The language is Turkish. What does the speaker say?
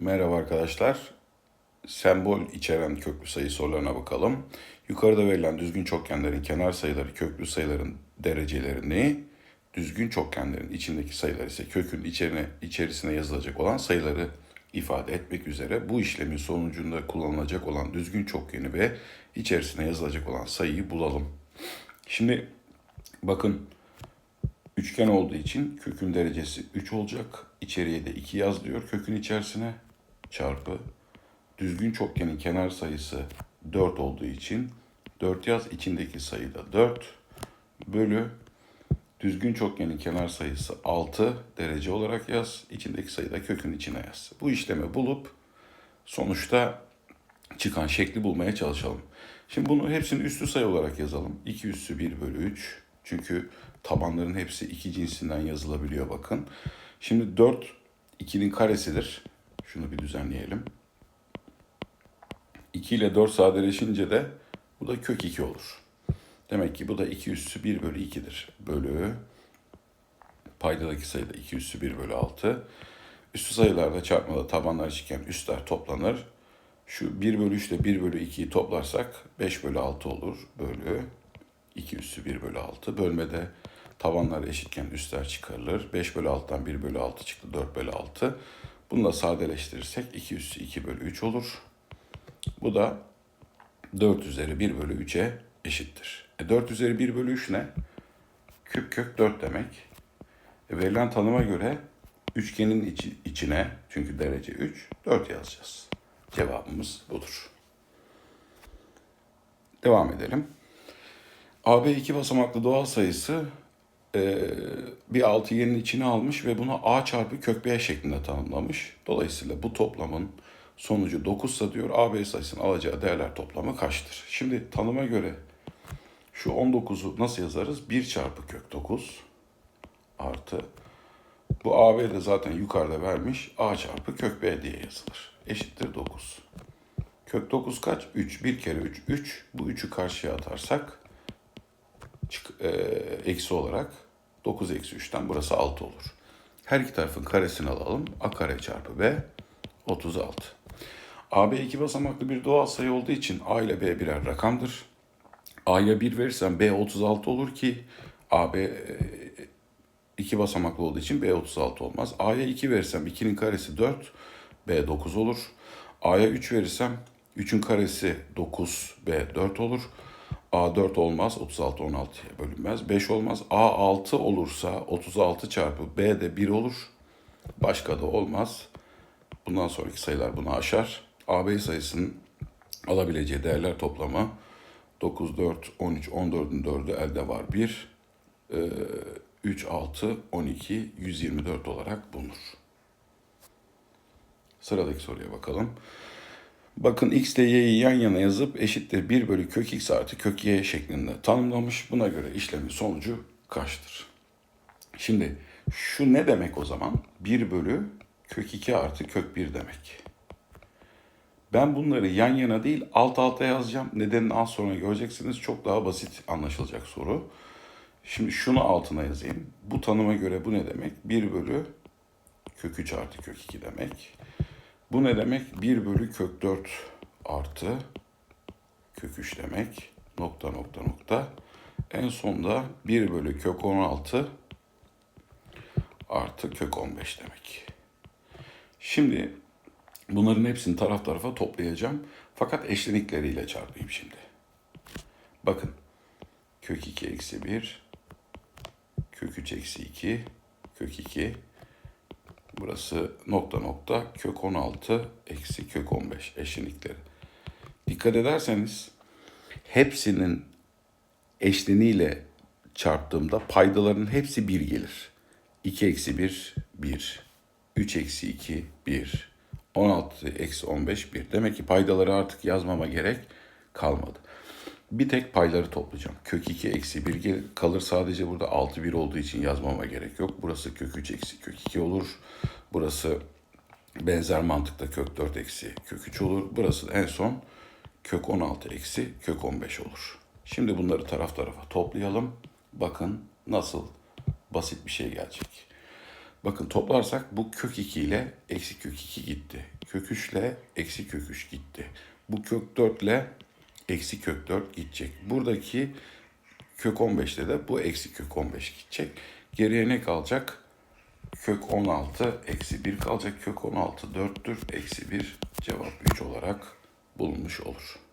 Merhaba arkadaşlar. Sembol içeren köklü sayı sorularına bakalım. Yukarıda verilen düzgün çokgenlerin kenar sayıları köklü sayıların derecelerini, düzgün çokgenlerin içindeki sayılar ise kökün içerine, içerisine yazılacak olan sayıları ifade etmek üzere bu işlemin sonucunda kullanılacak olan düzgün çokgeni ve içerisine yazılacak olan sayıyı bulalım. Şimdi bakın Üçgen olduğu için kökün derecesi 3 olacak. İçeriye de 2 yaz diyor kökün içerisine. Çarpı. Düzgün çokgenin kenar sayısı 4 olduğu için 4 yaz. içindeki sayı da 4. Bölü. Düzgün çokgenin kenar sayısı 6 derece olarak yaz. İçindeki sayı da kökün içine yaz. Bu işlemi bulup sonuçta çıkan şekli bulmaya çalışalım. Şimdi bunu hepsini üstü sayı olarak yazalım. 2 üssü 1 bölü 3. Çünkü tabanların hepsi iki cinsinden yazılabiliyor bakın. Şimdi 4 2'nin karesidir. Şunu bir düzenleyelim. 2 ile 4 sadeleşince de bu da kök 2 olur. Demek ki bu da 2 üssü 1 bölü 2'dir. Bölü paydadaki sayı da 2 üssü 1 bölü 6. Üstü sayılarda çarpmada tabanlar eşitken üstler toplanır. Şu 1 bölü 3 ile 1 bölü 2'yi toplarsak 5 bölü 6 olur. Bölü 2 üssü 1 bölü 6. Bölmede tabanlar eşitken üstler çıkarılır. 5 bölü 6'dan 1 bölü 6 çıktı 4 bölü 6. Bunu da sadeleştirirsek 2 üssü 2 bölü 3 olur. Bu da 4 üzeri 1 bölü 3'e eşittir. E 4 üzeri 1 bölü 3 ne? Küp kök 4 demek. E verilen tanıma göre üçgenin içi, içine çünkü derece 3 4 yazacağız. Cevabımız budur. Devam edelim. AB iki basamaklı doğal sayısı e, bir altıgenin içine almış ve bunu A çarpı kök B şeklinde tanımlamış. Dolayısıyla bu toplamın sonucu 9 ise diyor AB sayısının alacağı değerler toplamı kaçtır? Şimdi tanıma göre şu 19'u nasıl yazarız? 1 çarpı kök 9 artı bu AB de zaten yukarıda vermiş. A çarpı kök B diye yazılır. Eşittir 9. Kök 9 kaç? 3. 1 kere 3. 3. Bu 3'ü karşıya atarsak çık, e, eksi olarak 9 eksi 3'ten burası 6 olur. Her iki tarafın karesini alalım. A kare çarpı B 36. AB iki basamaklı bir doğal sayı olduğu için A ile B birer rakamdır. A'ya 1 verirsem B 36 olur ki AB e, iki basamaklı olduğu için B 36 olmaz. A'ya 2 verirsem 2'nin karesi 4, B 9 olur. A'ya 3 verirsem 3'ün karesi 9, B 4 olur. A 4 olmaz, 36 16'ya bölünmez. 5 olmaz. A 6 olursa 36 çarpı B de 1 olur. Başka da olmaz. Bundan sonraki sayılar bunu aşar. AB sayısının alabileceği değerler toplamı 9, 4, 13, 14'ün 4'ü elde var 1. 3, 6, 12, 124 olarak bulunur. Sıradaki soruya bakalım. Bakın x ile y'yi yan yana yazıp eşittir 1 bölü kök x artı kök y şeklinde tanımlamış. Buna göre işlemin sonucu kaçtır? Şimdi şu ne demek o zaman? 1 bölü kök 2 artı kök 1 demek. Ben bunları yan yana değil alt alta yazacağım. Nedenini az sonra göreceksiniz. Çok daha basit anlaşılacak soru. Şimdi şunu altına yazayım. Bu tanıma göre bu ne demek? 1 bölü kök 3 artı kök 2 demek. Bu ne demek? 1 bölü kök 4 artı kök 3 demek. Nokta nokta nokta. En sonda 1 bölü kök 16 artı kök 15 demek. Şimdi bunların hepsini taraf tarafa toplayacağım. Fakat eşlenikleriyle çarpayım şimdi. Bakın. Kök 2 eksi 1. Kök 3 eksi 2. Kök 2 Burası nokta nokta kök 16 eksi kök 15 eşlenikleri. Dikkat ederseniz hepsinin eşleniğiyle çarptığımda paydaların hepsi 1 gelir. 2 eksi 1, 1. 3 eksi 2, 1. 16 eksi 15, 1. Demek ki paydaları artık yazmama gerek kalmadı. Bir tek payları toplayacağım. Kök 2 eksi 1 kalır sadece burada 6 1 olduğu için yazmama gerek yok. Burası kök 3 eksi kök 2 olur. Burası benzer mantıkta kök 4 eksi kök 3 olur. Burası en son kök 16 eksi kök 15 olur. Şimdi bunları taraf tarafa toplayalım. Bakın nasıl basit bir şey gelecek. Bakın toplarsak bu kök 2 ile eksi kök 2 gitti. Kök 3 ile eksi kök 3 gitti. Bu kök 4 ile eksi kök 4 gidecek. Buradaki kök 15'te de bu eksi kök 15 gidecek. Geriye ne kalacak? Kök 16 eksi 1 kalacak. Kök 16 4'tür. Eksi 1 cevap 3 olarak bulunmuş olur.